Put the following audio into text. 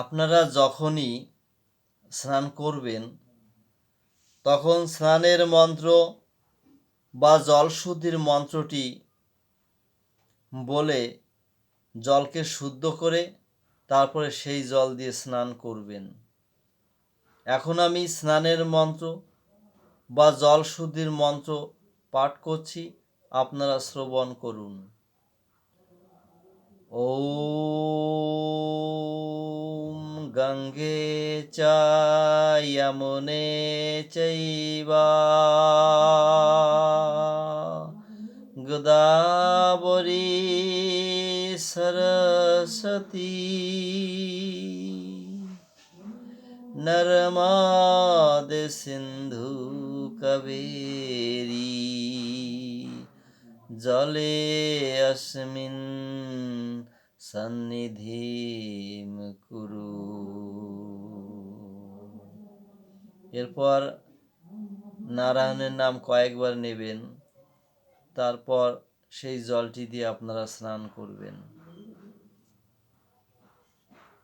আপনারা যখনই স্নান করবেন, তখন স্নানের মন্ত্র বা জলশুদ্ধির মন্ত্রটি বলে জলকে শুদ্ধ করে তারপরে সেই জল দিয়ে স্নান করবেন। এখন আমি স্নানের মন্ত্র বা জল শুদ্ধির মন্ত্র পাঠ করছি, আপনারা শ্রবণ করুন। ॐ গঙ্গে চমুনে চৈবা। গোদাবরী সরস্বতী। নর্মদ সিন্ধু কবেরী। জলে অস্মিন সন্নিধিম কুরু। এরপর নারায়ণের নাম কয়েকবার নেবেন তারপর সেই জলটি দিয়ে আপনারা স্নান করবেন।